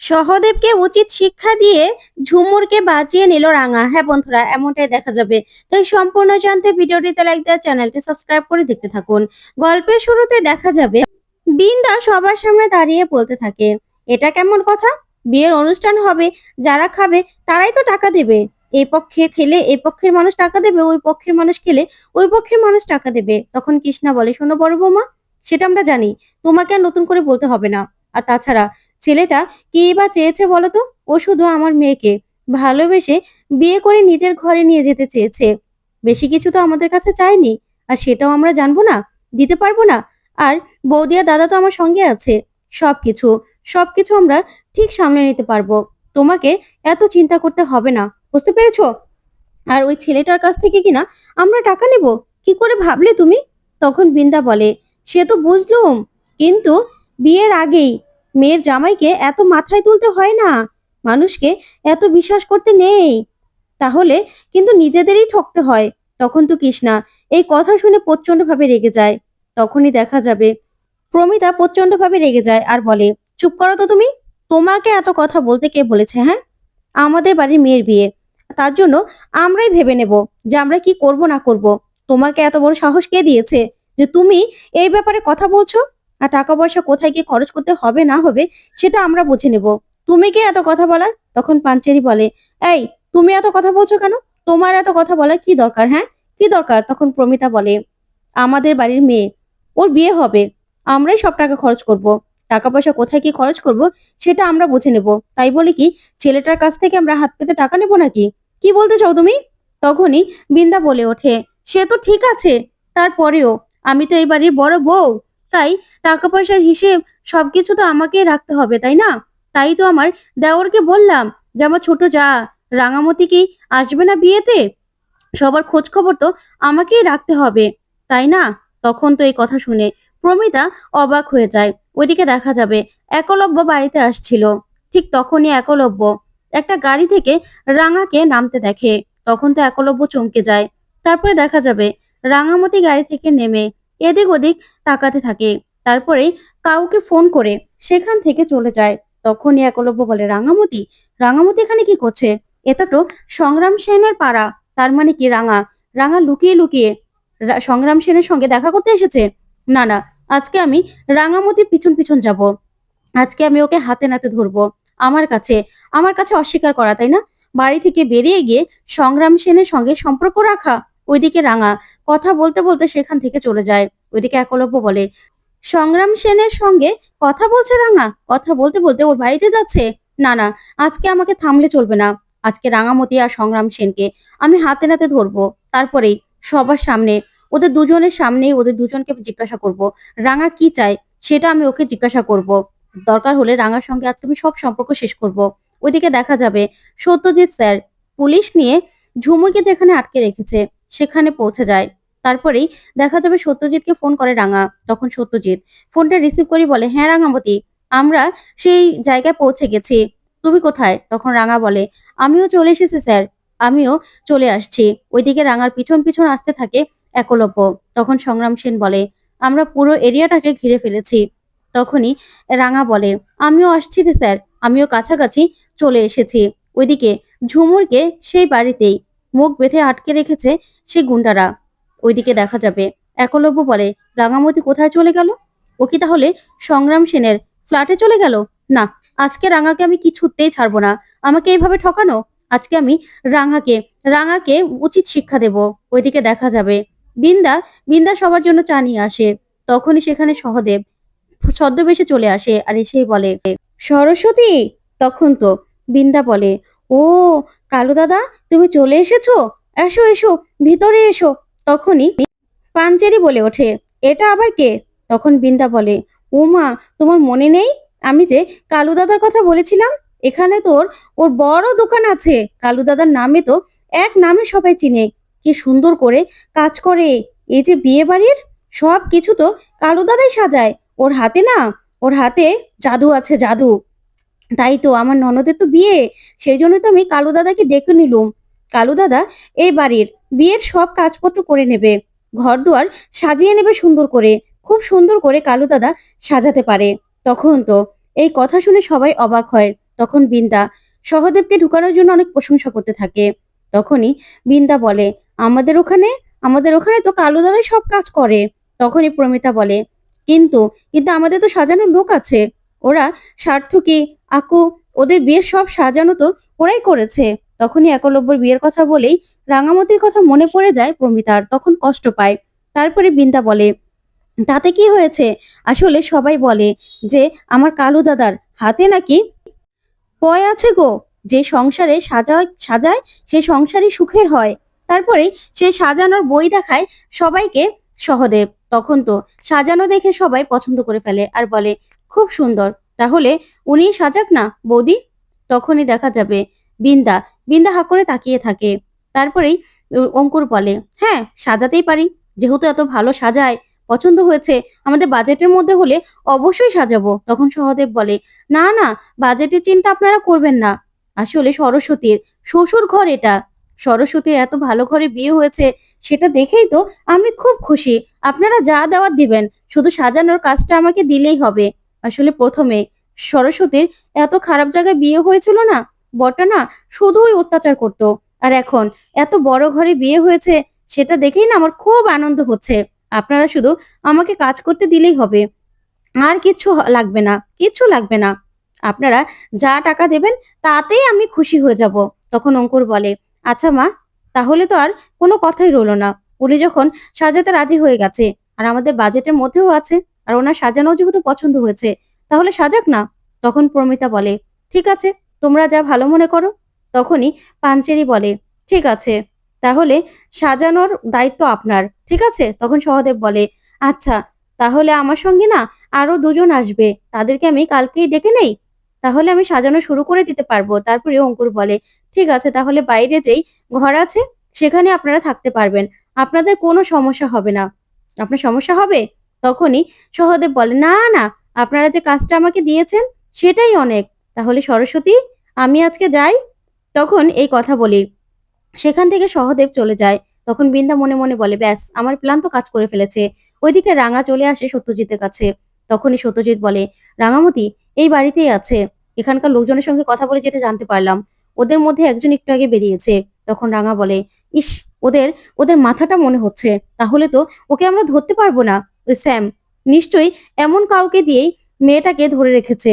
সহদেবকে উচিত শিক্ষা দিয়ে ঝুমুরকে বাঁচিয়ে নিল রাঙা। হ্যাঁ বন্ধুরা, এমনটাই দেখা যাবে। তাই সম্পূর্ণ জানতে ভিডিওটিতে লাইক দেওয়া, চ্যানেলটি সাবস্ক্রাইব করে দেখতে থাকুন। গল্পের শুরুতে দেখা যাবে, বিন্দা সবার সামনে দাঁড়িয়ে বলতে থাকে, এটা কেমন কথা? বিয়ের অনুষ্ঠান হবে, যারা খাবে তারাই তো টাকা দেবে। এই পক্ষে খেলে, এই পক্ষের মানুষ টাকা দেবে, ওই পক্ষের মানুষ খেলে, ওই পক্ষের মানুষ টাকা দেবে। তখন কৃষ্ণা বলে, শোনো বড় বৌমা, সেটা আমরা জানি। তোমাকে আর নতুন করে বলতে হবে না। আর তাছাড়া ছেলেটা কি বা চেয়েছে বলো তো? ও শুধু আমার মেয়েকে ভালোবেসে বিয়ে করে নিজের ঘরে নিয়ে যেতে চেয়েছে। বেশি কিছু তো আমাদের কাছে চায়নি। আর সেটাও আমরা জানব না, দিতে পারব না। আর বৌদিয়া দাদা তো আমার সঙ্গে আছে। সবকিছু সবকিছু আমরা ঠিক সামলে নিতে পারব। তোমাকে এত চিন্তা করতে হবে না, বুঝতে পেরেছ? আর ওই ছেলেটার কাছ থেকে কিনা আমরা টাকা নেব? কি করে ভাবলে তুমি? তখন বিন্দা বলে, সে তো বুঝলুম। কিন্তু বিয়ের আগেই মেয়ের জামাইকে এত মাথায় তুলতে হয় না। মানুষকে এত বিশ্বাস করতে নেই। তাহলে কিন্তু নিজেদেরই ঠকতে হয়। তখন তো কৃষ্ণা এই কথা শুনে প্রচন্ডভাবে রেগে যায়। তখনই দেখা যাবে প্রমিতা প্রচন্ডভাবে রেগে যায় আর বলে, চুপ করো তো তুমি। তোমাকে এত কথা বলতে কে বলেছে হ্যাঁ? আমাদের বাড়ির মেয়ের বিয়ে। তার জন্য আমরাই ভেবে নেব যে আমরা কি করব না করব। তোমাকে এত বড় সাহস কে দিয়েছে যে তুমি এই ব্যাপারে কথা বলছো? আর টাকা পয়সা কোথায় গিয়ে খরচ করতে হবে না হবে, সেটা আমরা বুঝে নেব। তুমি কি এত কথা বলার? তখন পাঞ্চেরি বলে, এই, তুমি এত কথা বলছো কেন? তোমার এত কথা বলার কি দরকার হ্যাঁ? কি দরকার? তখন প্রমিতা বলে, আমাদের বাড়ির মেয়ে, ওর বিয়ে হবে। আমরাই সব টাকা খরচ করব। টাকা পয়সা কোথায় কি খরচ করব, সেটা আমরা বুঝে নেব। তাই বলে কি, ছেলেটার কাছ থেকে আমরা হাত পেতে টাকা নেব নাকি? কি বলতে চাও তুমি? তখনই বিন্দা বলে ওঠে, সে তো ঠিক আছে। তারপরেও, আমি তো এই বাড়ির বড় বউ। তাই টাকা পয়সার হিসেব সবকিছু তো আমাকেই রাখতে হবে, তাই না? তাই তো আমার দেওরকে বললাম যে, আমার ছোট যা, রাঙামতি কি আসবে না বিয়েতে? সবার খোঁজ খবর তো আমাকেই রাখতে হবে, তাই না? তখন তো এই কথা শুনে প্রমিতা অবাক হয়ে যায়। ওইদিকে দেখা যাবে, একলব্য বাড়িতে আসছিল। ঠিক তখনই একলব্য একটা গাড়ি থেকে রাঙাকে নামতে দেখে। তখন তো একলব্য চমকে যায়। তারপরে দেখা যাবে, রাঙামতি গাড়ি থেকে নেমে এদিক ওদিক তাকাতে থাকে। তারপরে কাউকে ফোন করে সেখান থেকে চলে যায়। তখনই একলব্য বলে, রাঙামতি রাঙামতি এখানে কি করছে? এটা তো সংগ্রাম সেনের পাড়া। তার মানে কি রাঙা? রাঙা লুকিয়ে লুকিয়ে সংগ্রাম সেনের সঙ্গে দেখা করতে এসেছে? না না, আজকে আমি রাঙামতির পিছন পিছন যাব। আজকে আমি ওকে হাতে নাতে ধরবো। আমার কাছে আমার কাছে অস্বীকার করা, তাই না? বাড়ি থেকে বেরিয়ে গিয়ে সংগ্রাম সেনের সঙ্গে সম্পর্ক রাখা। ওইদিকে রাঙা কথা বলতে বলতে সেখান থেকে চলে যায়। ওইদিকে একলব্য বলে সংগ্রাম সেনের সঙ্গে কথা বলছে রাঙা। কথা বলতে বলতে ওর বাড়িতে যাচ্ছে। না না, আজকে আমাকে থামলে চলবে না। আজকে রাঙামতি আর সংগ্রাম সেনকে আমি হাতে নাতে ধরবো। তারপরেই সবার সামনে, ওদের দুজনের সামনেই ওদের দুজনকে জিজ্ঞাসা করব, রাঙা কি চায় সেটা আমি ওকে জিজ্ঞাসা করব। দরকার হলে রাঙার সঙ্গে আজকে আমি সব সম্পর্ক শেষ করব। ওইদিকে দেখা যাবে সত্যজিৎ স্যার পুলিশ নিয়ে ঝুমুরকে যেখানে আটকে রেখেছে, সেখানে পৌঁছে যায়। তারপরেই দেখা যাবে সত্যজিৎকে ফোন করে রাঙা, তখন সত্যজিৎ ফোনটা রিসিভ করে বলে হ্যাঁ রাঙামতি, আমরা সেই জায়গায় পৌঁছে গেছি, তুমি কোথায়? তখন রাঙা বলে, আমিও চলে এসেছি স্যার, আমিও চলে আসছি। ওইদিকে রাঙার পিছন পিছন আসতে থাকে একলব্য। তখন সংগ্রাম সেন বলে, আমরা পুরো এরিয়াটাকে ঘিরে ফেলেছি। তখনই রাঙা বলে, আমিও আসছি রে স্যার, আমিও কাছাকাছি চলে এসেছি। ওইদিকে ঝুমুরকে সেই বাড়িতেই মুখ বেঁধে আটকে রেখেছে সেই গুন্ডারা। ওইদিকে দেখা যাবে। একলব্য বলে, রাঙামতি কোথায় চলে গেল? ও কি তাহলে সংগ্রাম সেনের ফ্ল্যাটে চলে গেল? না, আজকে রাঙাকে আমি কিছুতেই ছাড়বো না। আমাকে এইভাবে ঠকানো? আজকে আমি রাঙাকে রাঙাকে উচিত শিক্ষা দেব। ওইদিকে দেখা যাবে। বিন্দা বিন্দা সবার জন্য চা নিয়ে আসে। তখনই সেখানে সহদেব ছদ্মবেশে চলে আসে আর এসেই বলে, সরস্বতী! তখন তো বিন্দা বলে, ও, কালু দাদা, তুমি চলে এসেছ? এসো এসো, ভিতরে এসো। তখনই পাঞ্চেরি বলে ওঠে, এটা আবার কে? তখন বিন্দা বলে ও মা তোমার মনে নেই? আমি যে কালু দাদার কথা বলেছিলাম, এখানে তোর, ওর বড় দোকান আছে। কালু দাদার নামে তো এক নামে সবাই চিনে। কি সুন্দর করে কাজ করে। এই যে বিয়ে বাড়ির সব কিছু তো কালু দাদাই সাজায়। ওর হাতে না, ওর হাতে জাদু আছে, জাদু। তাই তো আমার ননদের তো বিয়ে। সেই জন্য তো আমি কালু দাদাকে ডেকে নিলুম। কালু দাদা এই বাড়ির বিয়ের সব কাজপত্র করে নেবে ঘর দুয়ার সাজিয়ে নেবে সুন্দর করে, খুব সুন্দর করে কালু দাদা সাজাতে পারে। তখন তো এই কথা শুনে সবাই অবাক হয়। তখন বিন্দা সহদেবকে ঢুকানোর জন্য অনেক প্রশংসা করতে থাকে। তখনই বিন্দা বলে, আমাদের ওখানে? আমাদের ওখানে তো কালু দাদাই সব কাজ করে। তখনই প্রমিতা বলে, কিন্তু কিন্তু আমাদের তো সাজানোর লোক আছে। ওরা সার্থকী, আকু, ওদের বিয়ের সব সাজানো তো ওরাই করেছে। তখনই একলব্যর বিয়ের কথা বলেই রাঙামতির কথা মনে পড়ে যায় প্রমিতার তখন কষ্ট পায়। তারপরে বিন্দা বলে, তাতে কি হয়েছে? আসলে সবাই বলে যে, আমার কালু দাদার হাতে নাকি পয় আছে গো। যে সংসারে সাজায় সাজায় সে সংসারই সুখের হয়। তারপরে সে সাজানোর বই দেখায় সবাইকে সহদেব। তখন তো সাজানো দেখে সবাই পছন্দ করে ফেলে আর বলে, খুব সুন্দর। তাহলে উনি সাজাক না বৌদি? তখনই দেখা যাবে বিন্দা বিন্দা হা করে তাকিয়ে থাকে। তারপরেই অঙ্কুর বলে হ্যাঁ সাজাতেই পারি। যেহেতু এত ভালো সাজায়, পছন্দ হয়েছে, আমাদের বাজেটের মধ্যে হলে অবশ্যই সাজাবো। তখন সহদেব বলে, না না, বাজেটের চিন্তা আপনারা করবেন না। আসলে সরস্বতীর শ্বশুর ঘর এটা। সরস্বতীর এত ভালো ঘরে বিয়ে হয়েছে, সেটা দেখেই তো আমি খুব খুশি। আপনারা যা দেওয়ার দিবেন, শুধু সাজানোর কাজটা আমাকে দিলেই হবে। আসলে প্রথমে সরস্বতীর এত খারাপ জায়গায় বিয়ে হয়েছিল না বটা না শুধুই অত্যাচার করত। আর এখন এত বড় ঘরে বিয়ে হয়েছে, সেটা দেখেই না আমার খুব আনন্দ হচ্ছে। আপনারা শুধু আমাকে কাজ করতে দিলেই হবে। আর কিচ্ছু লাগবে না, কিচ্ছু লাগবে না। আপনারা যা টাকা দেবেন তাতেই আমি খুশি হয়ে যাব, তখন অঙ্কুর বলে। আচ্ছা মা, তাহলে তো আর কোনো কথাই রইল না। উনি যখন সাজাতে রাজি হয়ে গেছে, আর আমাদের বাজেটের মধ্যেও আছে, আর ওনার সাজানো যেহেতু পছন্দ হয়েছে, তাহলে সাজাক না? তখন প্রমিতা বলে, ঠিক আছে তোমরা যা ভালো মনে করো, তখনই পাঞ্চেরি বলে, ঠিক আছে, তাহলে সাজানোর দায়িত্ব আপনার, ঠিক আছে? তখন সহদেব বলে আচ্ছা তাহলে আমার সঙ্গে না আরও দুজন আসবে, তাদেরকে আমি কালকেই ডেকে নেই? তাহলে আমি সাজানো শুরু করে দিতে পারব। তারপরে অঙ্কুর বলে, ঠিক আছে, তাহলে বাইরে যেই ঘর আছে, সেখানে আপনারা থাকতে পারবেন। আপনাদের কোনো সমস্যা হবে না। আপনার সমস্যা হবে? তখনই সহদেব বলে, না না, আপনারা যে কাজটা আমাকে দিয়েছেন, সেটাই অনেক। তাহলে সরস্বতী, আমি আজকে যাই? তখন এই কথা বলি। সেখান থেকে সহদেব চলে যায়। তখন বিন্দা মনে মনে বলে, ব্যাস, আমার প্ল্যান তো কাজ করে ফেলেছে। ওইদিকে রাঙা চলে আসে সত্যজিতের কাছে। তখনই সত্যজিৎ বলে, রাঙামতি, এই বাড়িতেই আছে। এখানকার লোকজনের সঙ্গে কথা বলে যেটা জানতে পারলাম। ওদের মধ্যে একজন একটু আগে বেরিয়েছে। তখন রাঙা বলে, ইস, ওদের ওদের মাথাটা মনে হচ্ছে। তাহলে তো ওকে আমরা ধরতে পারব না। ওই স্যাম, নিশ্চয়ই এমন কাউকে দিয়েই মেয়েটাকে ধরে রেখেছে।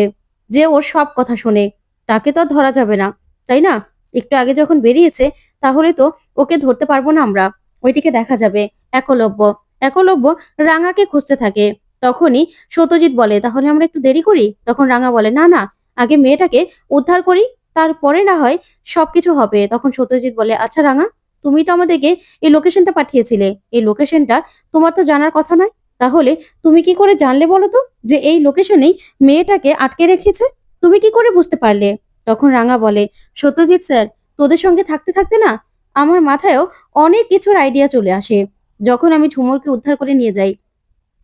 যে ওর সব কথা শোনে, তাকে তো আর ধরা যাবে না, তাই না? একটু আগে যখন বেরিয়েছে, তাহলে তো ওকে ধরতে পারব না আমরা। ওইদিকে দেখা যাবে, একলব্য। একলব্য রাঙাকে খুঁজতে থাকে। তখনই সত্যজিৎ বলে, তাহলে আমরা একটু দেরি করি? তখন রাঙা বলে, না না, আগে মেয়েটাকে উদ্ধার করি, তারপরে না হয় সবকিছু হবে। তখন সত্যজিৎ বলে আচ্ছা রাঙা, তুমি তো আমাদেরকে এই লোকেশনটা পাঠিয়েছিলে। এই লোকেশনটা তোমার তো জানার কথা নয়? তাহলে তুমি কি করে জানলে বলো তো যে এই লোকেশনেই মেয়েটাকে আটকে রেখেছে? তুমি কি করে বুঝতে পারলে? তখন রাঙা বলে, সত্যজিৎ স্যার, তোদের সঙ্গে থাকতে থাকতে না আমার মাথায়ও অনেক কিছুর আইডিয়া চলে আসে। যখন আমি ঝুমুরকে উদ্ধার করে নিয়ে যাই,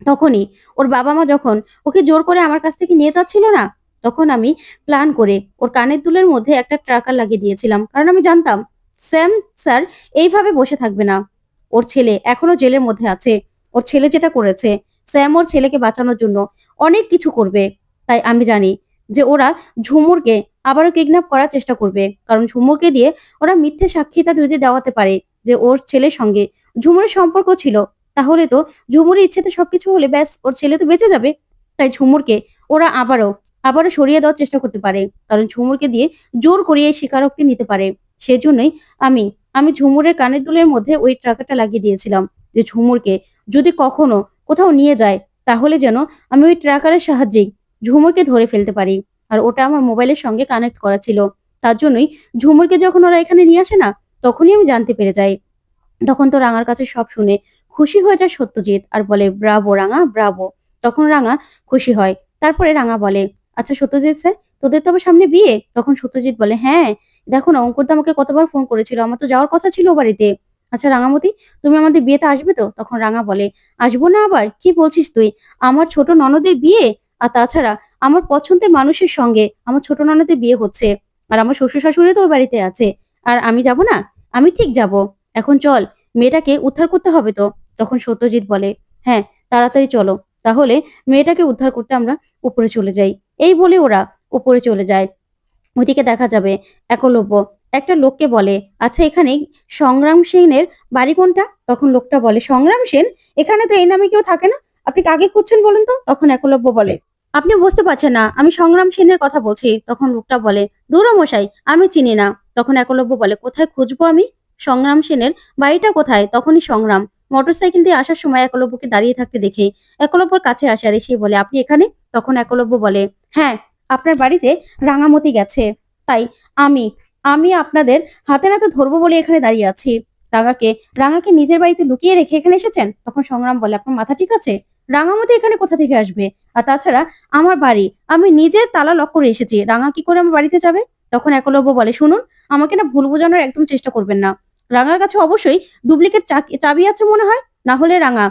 তখনই ওর বাবা মা যখন ওকে জোর করে আমার কাছ থেকে নিয়ে যাচ্ছিল না, তখন আমি প্ল্যান করে ওর কানের দুলের মধ্যে একটা ট্রাকার লাগিয়ে দিয়েছিলাম। কারণ আমি জানতাম, স্যাম স্যার এইভাবে বসে থাকবে না। ওর ছেলে এখনও জেলের মধ্যে আছে। ওর ছেলে যেটা করেছে, স্যাম ওর ছেলেকে বাঁচানোর জন্য অনেক কিছু করবে। তাই আমি জানি যে ওরা ঝুমুরকে আবারও কিডন্যাপ করার চেষ্টা করবে। কারণ ঝুমুরকে দিয়ে ওরা মিথ্যে সাক্ষীতা যদি দেওয়াতে পারে যে ওর ছেলের সঙ্গে ঝুমুরের সম্পর্ক ছিল, তাহলে তো ঝুমুরের ইচ্ছেতে সবকিছু হলে ব্যাস, ওর ছেলে তো বেঁচে যাবে। তাই ঝুমুরকে ওরা আবারও আবারও সরিয়ে দেওয়ার চেষ্টা করতে পারে। কারণ ঝুমুরকে দিয়ে জোর করিয়ে স্বীকারোক্তি নিতে পারে। সেজন্যই আমি আমি ঝুমুরের কানের দুলের মধ্যে ওই ট্রাকারটা লাগিয়ে দিয়েছিলাম যে ঝুমুরকে যদি কখনো কোথাও নিয়ে যায়, তাহলে যেন আমি ওই ট্রাকারের সাহায্যেই ঝুমুরকে ধরে ফেলতে পারি। আর ওটা আমার মোবাইলের সঙ্গে কানেক্ট করা ছিল। তার জন্যই ঝুমুরকে যখন ওরা এখানে নিয়ে আসে না, তখনই আমি জানতে পেরে যাই। তখন তো রাঙার কাছে সব শুনে খুশি হয়ে যায় সত্যজিৎ আর বলে, ব্রাভো রাঙা, ব্রাভো। তখন রাঙা খুশি হয়। তারপরে রাঙা বলে আচ্ছা সত্যজিৎ স্যার, তোদের তো আবার সামনে বিয়ে? তখন সত্যজিৎ বলে হ্যাঁ দেখো না, অঙ্কুর তো আমাকে কতবার ফোন করেছিল, আমার তো যাওয়ার কথা ছিল বাড়িতে। আচ্ছা রাঙামতি, তুমি আমাদের বিয়েতে আসবে তো? তখন রাঙা বলে, আসব না আবার? কি বলছিস তুই? আমার ছোট ননদের বিয়ে? আর তাছাড়া আমার পছন্দের মানুষের সঙ্গে আমার ছোট ননদের বিয়ে হচ্ছে। আর আমার শ্বশুর শাশুড়ি তো ওই বাড়িতে আছে। আর আমি যাব না? আমি ঠিক যাব। এখন চল, মেয়েটাকে উদ্ধার করতে হবে তো? তখন সত্যজিৎ বলে হ্যাঁ তাড়াতাড়ি চলো। তাহলে মেয়েটাকে উদ্ধার করতে আমরা উপরে চলে যাই। এই বলে ওরা উপরে চলে যায়। ওইদিকে দেখা যাবে একলব্য একটা লোককে বলে আচ্ছা এখানে সংগ্রাম সেনের বাড়ি কোনটা? তখন লোকটা বলে, সংগ্রাম সেন? এখানে তো এই নামে কেউ থাকে না। আপনি কাকে খুঁজছেন বলুন তো? তখন একলব্য বলে, আপনি বুঝতে পারছেন না, আমি সংগ্রাম সেনের কথা বলছি। তখন লোকটা বলে, দূর মশাই, আমি চিনি না। তখন একলব্য বলে, কোথায় খুঁজবো আমি? সংগ্রাম সেনের বাড়িটা কোথায়? তখনই সংগ্রাম, মোটরসাইকেল দিয়ে আসার সময় একলব্যকে দাঁড়িয়ে থাকতে দেখে একলব্যর কাছে আসে আর এসে বলে, আপনি এখানে? তখন একলব্য বলে হ্যাঁ আপনার বাড়িতে রাঙামতি গেছে, তাই আমি আমি আপনাদের হাতে নাতে ধরবো বলে এখানে দাঁড়িয়ে আছি। রাঙাকে রাঙাকে নিজের বাড়িতে লুকিয়ে রেখে এখানে এসেছেন? তখন সংগ্রাম বলে, আপনার মাথা ঠিক আছে? রাঙামতি এখানে কোথা থেকে আসবে? আর তাছাড়া আমার বাড়ি, আমি নিজে তালা লক করে এসেছি। রাঙা কি করে আমার বাড়িতে যাবে? তখন একলব্য বলে, শুনুন, আমাকে না ভুল বোঝানোর একদম চেষ্টা করবেন না। রাঙার কাছে অবশ্যই ডুপ্লিকেট চাবি আছে মনে হয়? না হলে রাঙা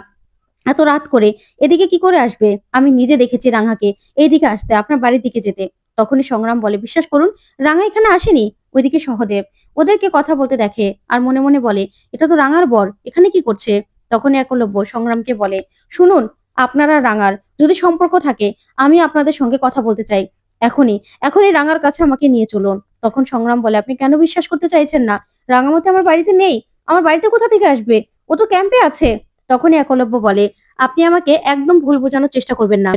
এত রাত করে এদিকে কি করে আসবে? আমি নিজে দেখেছি রাঙাকে, এইদিকে আসতে, আপনার বাড়ির দিকে যেতে। তখনই সংগ্রাম বলে, বিশ্বাস করুন, রাঙা এখানে আসেনি। ওইদিকে সহদেব, ওদেরকে কথা বলতে দেখে আর মনে মনে বলে, এটা তো রাঙার বর, এখানে কি করছে? তখনই একলব্য সংগ্রামকে বলে, শুনুন, আপনারা রাঙার, যদি সম্পর্ক থাকে, আমি আপনাদের সঙ্গে কথা বলতে চাই। এখনই এখনই রাঙার কাছে আমাকে নিয়ে চলুন। তখন সংগ্রাম বলে, আপনি কেন বিশ্বাস করতে চাইছেন না? রাঙামতি আমার বাড়িতে নেই। আমার বাড়িতে কোথা থেকে আসবে? ও তো ক্যাম্পে আছে। তখনই একলব্য বলে, আপনি আমাকে একদম ভুল বোঝানোর চেষ্টা করবেন না।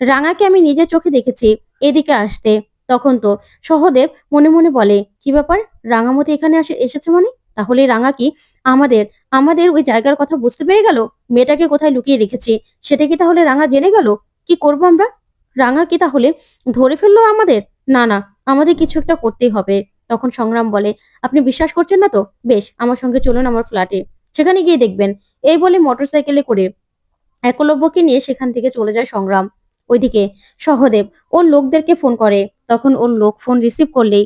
রাঙাকে আমি নিজের চোখে দেখেছি, এদিকে আসতে। তখন তো সহদেব মনে মনে বলে, কি ব্যাপার? রাঙামতি এখানে আসে, এসেছে মানে? তাহলে রাঙা কি? আমাদের আমাদের ওই জায়গার কথা বুঝতে পেরে গেল? মেয়েটাকে কোথায় লুকিয়ে রেখেছি? সেটা কি তাহলে রাঙা জেনে গেল? কি করব আমরা? রাঙা কি তাহলে ধরে ফেলল আমাদের? না না, আমাদের কিছু একটা করতেই হবে। তখন সংগ্রাম বলে, আপনি বিশ্বাস করছেন না তো? বেশ, আমার সঙ্গে চলুন আমার ফ্ল্যাটে। সেখানে গিয়ে দেখবেন। এই বলে মোটরসাইকেলে করে একলব্যকে নিয়ে সেখান থেকে চলে যায় সংগ্রাম। ওইদিকে সহদেব ওর লোকদেরকে ফোন করে তখন ওর লোক ফোন রিসিভ করলেই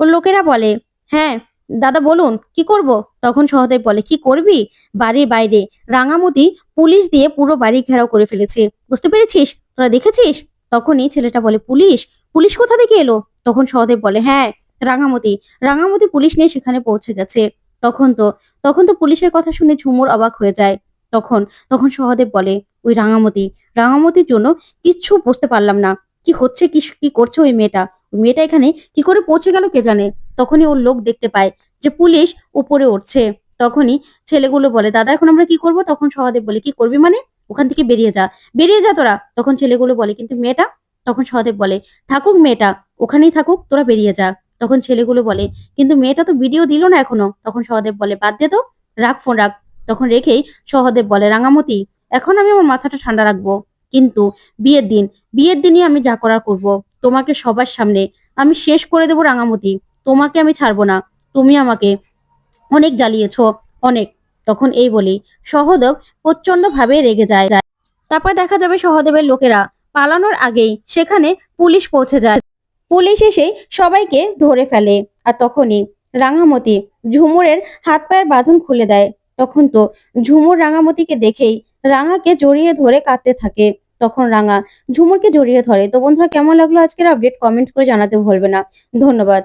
ওর লোকেরা বলে হ্যাঁ দাদা বলুন, কি করব? তখন সহদেব বলে, কি করবি? বাড়ির বাইরে রাঙামতি পুলিশ দিয়ে পুরো বাড়ি ঘেরাও করে ফেলেছে। বুঝতে পেরেছিস? তোরা দেখেছিস? তখনই ছেলেটা বলে, পুলিশ? পুলিশ কোথা থেকে এলো? তখন সহদেব বলে হ্যাঁ রাঙামতি রাঙামতি পুলিশ নিয়ে সেখানে পৌঁছে গেছে। তখন তো তখন তো পুলিশের কথা শুনে ঝুমুর অবাক হয়ে যায়। তখন তখন সহদেব বলে, ওই রাঙামতি, রাঙামতির জন্য কিচ্ছু বুঝতে পারলাম না। কি হচ্ছে, কি কি করছে ওই মেয়েটা? ওই মেয়েটা এখানে কি করে পৌঁছে গেল কে জানে? তখনই ওর লোক দেখতে পায় যে পুলিশ উপরে উঠছে। তখনই ছেলেগুলো বলে, দাদা, এখন আমরা কি করব? তখন সহদেব বলে, কি করবি মানে? ওখান থেকে বেরিয়ে যা। বেরিয়ে যা তোরা? তখন ছেলেগুলো বলে, কিন্তু মেয়েটা? তখন সহদেব বলে, থাকুক মেয়েটা, ওখানেই থাকুক, তোরা বেরিয়ে যা। তখন ছেলেগুলো বলে, কিন্তু মেয়েটা তো ভিডিও দিল না এখনও? তখন সহদেব বলে, বাদ দে তো, রাখ ফোন রাখ। তখন রেখেই সহদেব বলে, রাঙামতি, এখন আমি আমার মাথাটা ঠান্ডা রাখব। কিন্তু বিয়ের দিন, বিয়ের দিনই আমি যা করার করব, তোমাকে সবার সামনে আমি শেষ করে দেবো রাঙামতি, তোমাকে আমি ছাড়বো না, তুমি আমাকে অনেক জ্বালিয়েছ, অনেক। তখন এই বলি, সহদেব প্রচণ্ড ভাবে রেগে যায় তারপর দেখা যাবে সহদেবের লোকেরা পালানোর আগেই সেখানে পুলিশ পৌঁছে যায়। পুলিশ এসে সবাইকে ধরে ফেলে আর তখনই রাঙামতি ঝুমুরের হাত পায়ের বাঁধন খুলে দেয়। তখন তো ঝুমুর রাঙামতিকে দেখেই রাঙাকে জড়িয়ে ধরে কাঁদতে থাকে। তখন রাঙা, ঝুমুরকে জড়িয়ে ধরে। তো বন্ধুরা, কেমন লাগল আজকের আপডেট কমেন্ট করে জানাতে ভুলবে না। ধন্যবাদ।